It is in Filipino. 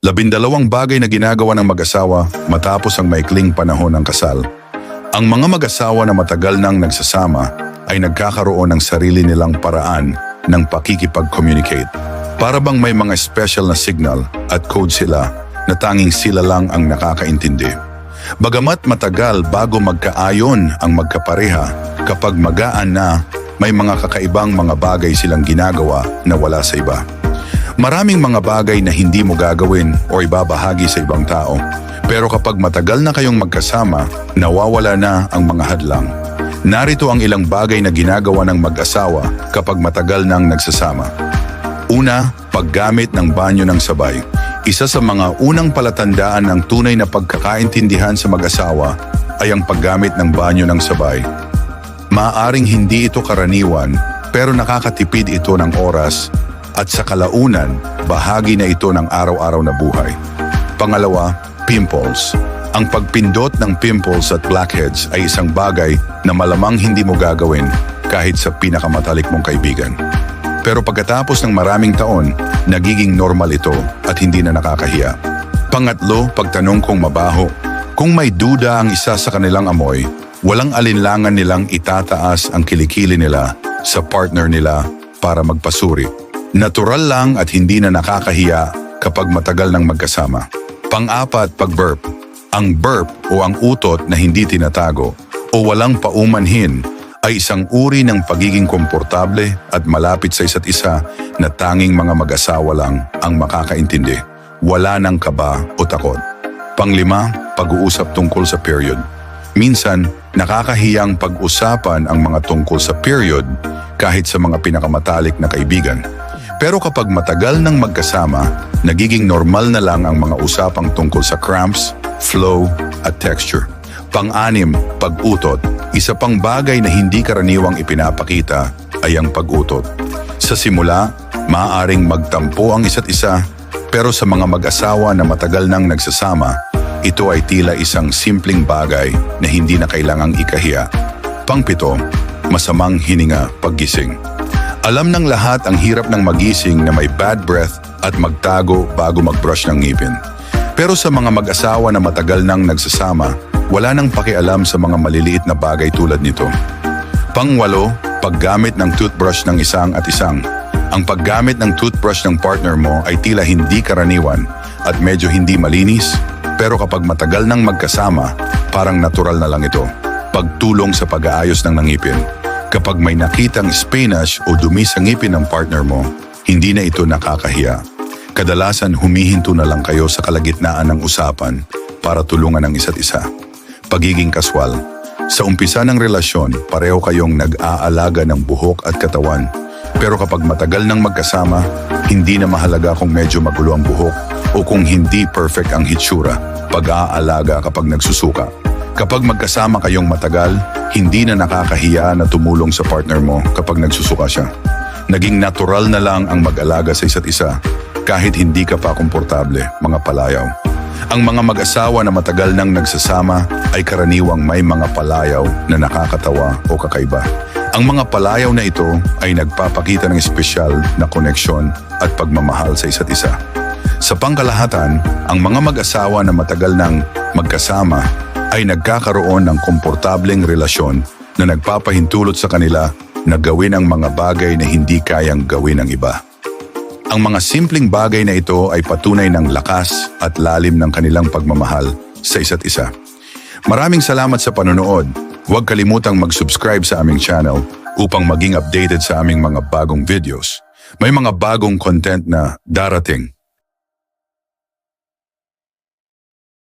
Labindalawang bagay na ginagawa ng mag-asawa matapos ang maikling panahon ng kasal. Ang mga mag-asawa na matagal nang nagsasama ay nagkakaroon ng sarili nilang paraan ng pakikipag-communicate. Para bang may mga special na signal at code sila na tanging sila lang ang nakakaintindi. Bagamat matagal bago magkaayon ang magkapareha, kapag magaan na, may mga kakaibang mga bagay silang ginagawa na wala sa iba. Maraming mga bagay na hindi mo gagawin o ibabahagi sa ibang tao. Pero kapag matagal na kayong magkasama, nawawala na ang mga hadlang. Narito ang ilang bagay na ginagawa ng mag-asawa kapag matagal nang nagsasama. Una, paggamit ng banyo ng sabay. Isa sa mga unang palatandaan ng tunay na pagkakaintindihan sa mag-asawa ay ang paggamit ng banyo ng sabay. Maaring hindi ito karaniwan pero nakakatipid ito ng oras at sa kalaunan, bahagi na ito ng araw-araw na buhay. Pangalawa, pimples. Ang pagpindot ng pimples at blackheads ay isang bagay na malamang hindi mo gagawin kahit sa pinakamatalik mong kaibigan. Pero pagkatapos ng maraming taon, nagiging normal ito at hindi na nakakahiya. Pangatlo, pagtanong kung mabaho. Kung may duda ang isa sa kanilang amoy, walang alinlangan nilang itataas ang kilikili nila sa partner nila para magpasuri. Natural lang at hindi na nakakahiya kapag matagal nang magkasama. Pang-apat, pag-burp. Ang burp o ang utot na hindi tinatago o walang paumanhin ay isang uri ng pagiging komportable at malapit sa isa't isa na tanging mga mag-asawa lang ang makakaintindi. Wala ng kaba o takot. Panglima, pag-uusap tungkol sa period. Minsan, nakakahiyang pag-usapan ang mga tungkol sa period kahit sa mga pinakamatalik na kaibigan. Pero kapag matagal nang magkasama, nagiging normal na lang ang mga usapang tungkol sa cramps, flow, at texture. Pang-anim, pag-utot. Isa pang bagay na hindi karaniwang ipinapakita ay ang pag-utot. Sa simula, maaaring magtampo ang isa't isa, pero sa mga mag-asawa na matagal nang nagsasama, ito ay tila isang simpleng bagay na hindi na kailangang ikahiya. Pangpito, masamang hininga paggising. Alam ng lahat ang hirap ng magising na may bad breath at magtago bago mag-brush ng ngipin. Pero sa mga mag-asawa na matagal nang nagsasama, wala nang pakialam sa mga maliliit na bagay tulad nito. Pangwalo, paggamit ng toothbrush ng isang at isang. Ang paggamit ng toothbrush ng partner mo ay tila hindi karaniwan at medyo hindi malinis, pero kapag matagal nang magkasama, parang natural na lang ito. Pagtulong sa pag-aayos ng nangipin. Kapag may nakitang spinach o dumi sa ngipin ng partner mo, hindi na ito nakakahiya. Kadalasan humihinto na lang kayo sa kalagitnaan ng usapan para tulungan ang isa't isa. Pagiging kaswal. Sa umpisa ng relasyon, pareho kayong nag-aalaga ng buhok at katawan. Pero kapag matagal nang magkasama, hindi na mahalaga kung medyo magulo ang buhok o kung hindi perfect ang hitsura. Pag-aalaga kapag nagsusuka. Kapag magkasama kayong matagal, hindi na nakakahiya na tumulong sa partner mo kapag nagsusuka siya. Naging natural na lang ang mag-alaga sa isa't isa kahit hindi ka pa komportable, mga palayaw. Ang mga mag-asawa na matagal nang nagsasama ay karaniwang may mga palayaw na nakakatawa o kakaiba. Ang mga palayaw na ito ay nagpapakita ng espesyal na koneksyon at pagmamahal sa isa't isa. Sa pangkalahatan, ang mga mag-asawa na matagal nang magkasama ay nagkakaroon ng komportableng relasyon na nagpapahintulot sa kanila na gawin ang mga bagay na hindi kayang gawin ng iba. Ang mga simpleng bagay na ito ay patunay ng lakas at lalim ng kanilang pagmamahal sa isa't isa. Maraming salamat sa panonood. Huwag kalimutang mag-subscribe sa aming channel upang maging updated sa aming mga bagong videos. May mga bagong content na darating.